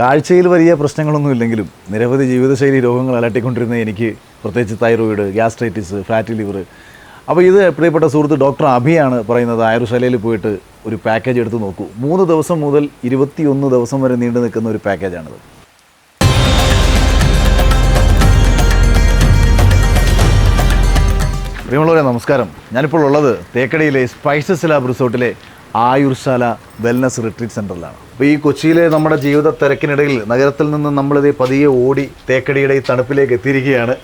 കാഴ്ചയിൽ വലിയ പ്രശ്നങ്ങളൊന്നും ഇല്ലെങ്കിലും നിരവധി ജീവിതശൈലി രോഗങ്ങൾ അലട്ടിക്കൊണ്ടിരുന്ന എനിക്ക് പ്രത്യേകിച്ച് തൈറോയിഡ് ഗ്യാസ്ട്രൈറ്റിസ് ഫാറ്റി ലിവർ. അപ്പോൾ ഇത് പ്രിയപ്പെട്ട സുഹൃത്ത് ഡോക്ടർ അഭിയാണ് പറയുന്നത്. ആയുർശാലയിൽ പോയിട്ട് ഒരു പാക്കേജ് എടുത്ത് നോക്കൂ. മൂന്ന് ദിവസം മുതൽ ഇരുപത്തിയൊന്ന് ദിവസം വരെ നീണ്ടു നിൽക്കുന്ന ഒരു പാക്കേജാണിത്. പ്രിയമുള്ളവരെ നമസ്കാരം. ഞാനിപ്പോൾ ഉള്ളത് തേക്കടിയിലെ സ്പൈസസ് ലാബ് റിസോർട്ടിലെ ആയുർശാല വെൽനസ് റിട്രീറ്റ് സെന്ററിലാണ് അപ്പോൾ ഈ കൊച്ചിയിലെ നമ്മുടെ ജീവിത തിരക്കിനിടയിൽ നഗരത്തിൽ നിന്ന് നമ്മളിത് പതിയെ ഓടി തേക്കടിയുടെ ഈ തണുപ്പിലേക്ക് എത്തിയിരിക്കുകയാണ്.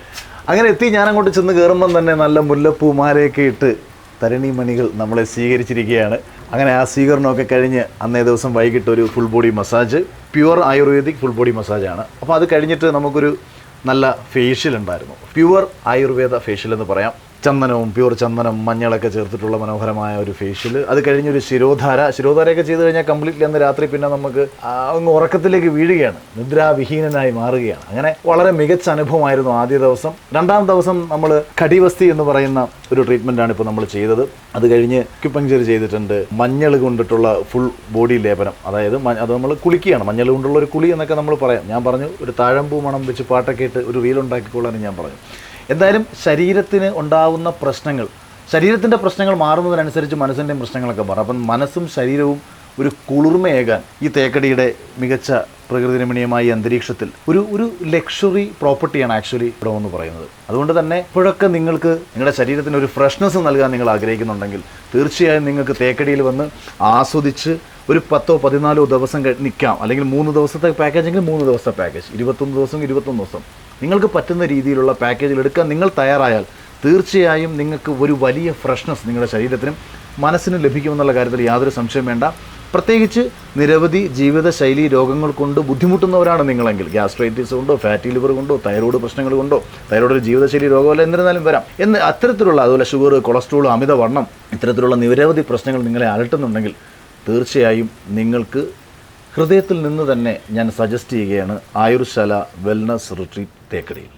അങ്ങനെ എത്തി ഞാൻ അങ്ങോട്ട് ചെന്ന് കയറുമ്പം തന്നെ നല്ല മുല്ലപ്പൂ മാലയൊക്കെ ഇട്ട് തരണി മണികൾ നമ്മളെ സ്വീകരിച്ചിരിക്കുകയാണ്. അങ്ങനെ ആ സ്വീകരണമൊക്കെ കഴിഞ്ഞ് അന്നേ ദിവസം വൈകിട്ട് ഒരു full body massage pure ayurvedic full body മസാജാണ് അപ്പോൾ അത് കഴിഞ്ഞിട്ട് നമുക്കൊരു നല്ല ഫേഷ്യൽ ഉണ്ടായിരുന്നു. പ്യുവർ ആയുർവേദ ഫേഷ്യൽ എന്ന് പറയാം. ചന്ദനവും പ്യൂർ ചന്ദനം മഞ്ഞളൊക്കെ ചേർത്തിട്ടുള്ള മനോഹരമായ ഒരു ഫേഷ്യൽ അത് കഴിഞ്ഞൊരു ശിരോധാര. ശിരോധാരയൊക്കെ ചെയ്ത് കഴിഞ്ഞാൽ കംപ്ലീറ്റ്ലി അന്ന് രാത്രി പിന്നെ നമുക്ക് അങ്ങ് ഉറക്കത്തിലേക്ക് വീഴുകയാണ്. നിദ്രാവിഹീനനായി മാറുകയാണ്. അങ്ങനെ വളരെ മികച്ച അനുഭവമായിരുന്നു ആദ്യ ദിവസം. രണ്ടാം ദിവസം നമ്മൾ കടിവസ്തി എന്ന് പറയുന്ന ഒരു ട്രീറ്റ്മെന്റാണ് ഇപ്പോൾ നമ്മൾ ചെയ്തത്. അത് കഴിഞ്ഞ് ക്യുപ്പങ്ചർ ചെയ്തിട്ടുണ്ട്. മഞ്ഞൾ കൊണ്ടിട്ടുള്ള ഫുൾ ബോഡി ലേപനം. അതായത് അത് നമ്മൾ കുളിക്കുകയാണ്. മഞ്ഞൾ കൊണ്ടുള്ള ഒരു കുളി എന്നൊക്കെ നമ്മൾ പറയാം. ഞാൻ പറഞ്ഞു ഒരു താഴമ്പൂ മണം വെച്ച് പാട്ടൊക്കെ ഇട്ട് ഒരു റീൽ ഉണ്ടാക്കിക്കൊള്ളാനും ഞാൻ പറഞ്ഞു. എന്തായാലും ശരീരത്തിന് ഉണ്ടാകുന്ന പ്രശ്നങ്ങൾ ശരീരത്തിന്റെ പ്രശ്നങ്ങൾ മാറുന്നതിനനുസരിച്ച് മനസ്സിന്റെയും പ്രശ്നങ്ങളൊക്കെ മാറും. അപ്പം മനസ്സും ശരീരവും ഒരു കുളിർമയേകാൻ ഈ തേക്കടിയുടെ മികച്ച പ്രകൃതി രമണീയമായ അന്തരീക്ഷത്തിൽ ഒരു ഒരു ലക്ഷറി പ്രോപ്പർട്ടിയാണ് ആക്ച്വലി ഇവിടെ എന്ന് പറയുന്നത്. അതുകൊണ്ട് തന്നെ ഇപ്പോഴൊക്കെ നിങ്ങൾക്ക് നിങ്ങളുടെ ശരീരത്തിന് ഒരു ഫ്രഷ്നെസ് നൽകാൻ നിങ്ങൾ ആഗ്രഹിക്കുന്നുണ്ടെങ്കിൽ തീർച്ചയായും നിങ്ങൾക്ക് തേക്കടിയിൽ വന്ന് ആസ്വദിച്ച് ഒരു പത്തോ പതിനാലോ ദിവസം നിൽക്കാം അല്ലെങ്കിൽ മൂന്ന് ദിവസത്തെ പാക്കേജ് എങ്കിൽ മൂന്ന് ദിവസത്തെ പാക്കേജ് ഇരുപത്തൊന്ന് ദിവസം ഇരുപത്തൊന്ന് ദിവസം. നിങ്ങൾക്ക് പറ്റുന്ന രീതിയിലുള്ള പാക്കേജിൽ എടുക്കാൻ നിങ്ങൾ തയ്യാറായാൽ തീർച്ചയായും നിങ്ങൾക്ക് ഒരു വലിയ ഫ്രഷ്നെസ് നിങ്ങളുടെ ശരീരത്തിനും മനസ്സിനും ലഭിക്കുമെന്നുള്ള കാര്യത്തിൽ യാതൊരു സംശയം വേണ്ട. പ്രത്യേകിച്ച് നിരവധി ജീവിതശൈലി രോഗങ്ങൾ കൊണ്ട് ബുദ്ധിമുട്ടുന്നവരാണ് നിങ്ങളെങ്കിൽ. ഗ്യാസ്ട്രൈറ്റിസ് കൊണ്ടോ ഫാറ്റി ലിവർ കൊണ്ടോ തൈറോയ്ഡ് പ്രശ്നങ്ങൾ കൊണ്ടോ തൈറോയ്ഡ് ഒരു ജീവിതശൈലി രോഗമല്ല എന്നിരുന്നാലും വരാം. എന്ന് അത്തരത്തിലുള്ള അതുപോലെ ഷുഗർ കൊളസ്ട്രോൾ അമിതവണ്ണം ഇത്തരത്തിലുള്ള നിരവധി പ്രശ്നങ്ങൾ നിങ്ങളെ അലട്ടുന്നുണ്ടെങ്കിൽ തീർച്ചയായും നിങ്ങൾക്ക് ഹൃദയത്തിൽ നിന്ന് തന്നെ ഞാൻ സജസ്റ്റ് ചെയ്യുകയാണ് ആയുർശാല വെൽനസ് റിട്രീറ്റ് തേക്കടിയിൽ.